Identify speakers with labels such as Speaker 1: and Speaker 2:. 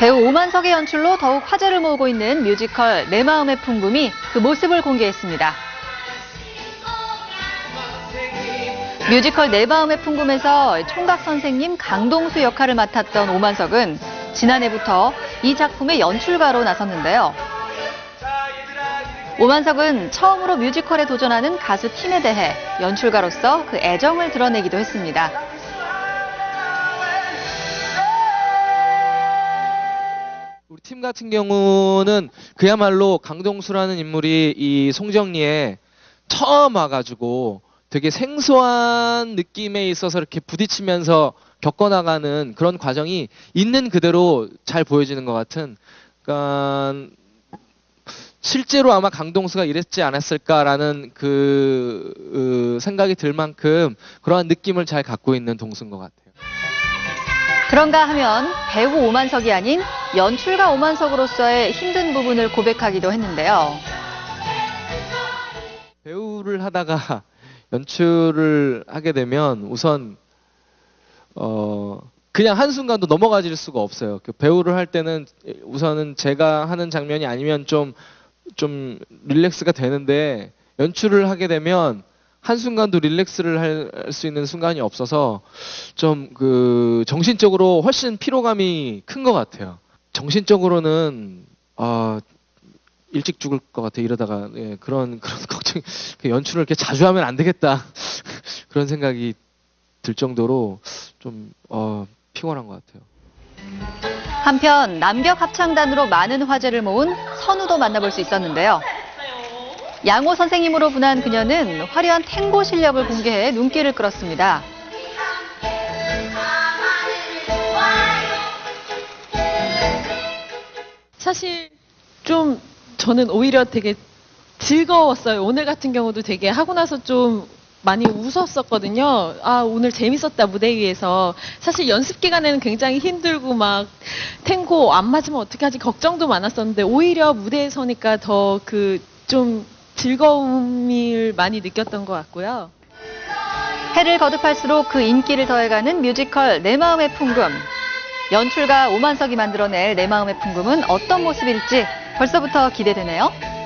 Speaker 1: 배우 오만석의 연출로 더욱 화제를 모으고 있는 뮤지컬 내 마음의 풍금이 그 모습을 공개했습니다. 뮤지컬 내 마음의 풍금에서 총각 선생님 강동수 역할을 맡았던 오만석은 지난해부터 이 작품의 연출가로 나섰는데요. 오만석은 처음으로 뮤지컬에 도전하는 가수 팀에 대해 연출가로서 그 애정을 드러내기도 했습니다.
Speaker 2: 같은 경우는 그야말로 강동수라는 인물이 이 송정리에 처음 와가지고 되게 생소한 느낌에 있어서 이렇게 부딪히면서 겪어나가는 그런 과정이 있는 그대로 잘 보여지는 것 같은, 그러니까 실제로 아마 강동수가 이랬지 않았을까라는 그 어, 생각이 들 만큼 그러한 느낌을 잘 갖고 있는 동수인 것 같아요.
Speaker 1: 그런가 하면 배우 오만석이 아닌 연출가 오만석으로서의 힘든 부분을 고백하기도 했는데요.
Speaker 2: 배우를 하다가 연출을 하게 되면 우선 어 그냥 한순간도 넘어가질 수가 없어요. 그 배우를 할 때는 우선은 제가 하는 장면이 아니면 좀좀 릴렉스가 되는데 연출을 하게 되면 한순간도 릴렉스를 할 수 있는 순간이 없어서 좀 그 정신적으로 훨씬 피로감이 큰 것 같아요. 정신적으로는 아 일찍 죽을 것 같아 이러다가 예, 그런 그런 걱정 그 연출을 이렇게 자주 하면 안 되겠다 그런 생각이 들 정도로 좀 어, 피곤한 것 같아요.
Speaker 1: 한편 남격 합창단으로 많은 화제를 모은 선우도 만나볼 수 있었는데요. 양호 선생님으로 분한 그녀는 화려한 탱고 실력을 공개해 눈길을 끌었습니다.
Speaker 3: 사실 좀 저는 오히려 되게 즐거웠어요. 오늘 같은 경우도 되게 하고 나서 좀 많이 웃었었거든요. 아, 오늘 재밌었다, 무대 위에서. 사실 연습 기간에는 굉장히 힘들고 막 탱고 안 맞으면 어떻게 하지 걱정도 많았었는데 오히려 무대에 서니까 더 그 좀 즐거움을 많이 느꼈던 것 같고요.
Speaker 1: 해를 거듭할수록 그 인기를 더해가는 뮤지컬 내 마음의 풍금. 연출가 오만석이 만들어낼 내 마음의 풍금은 어떤 모습일지 벌써부터 기대되네요.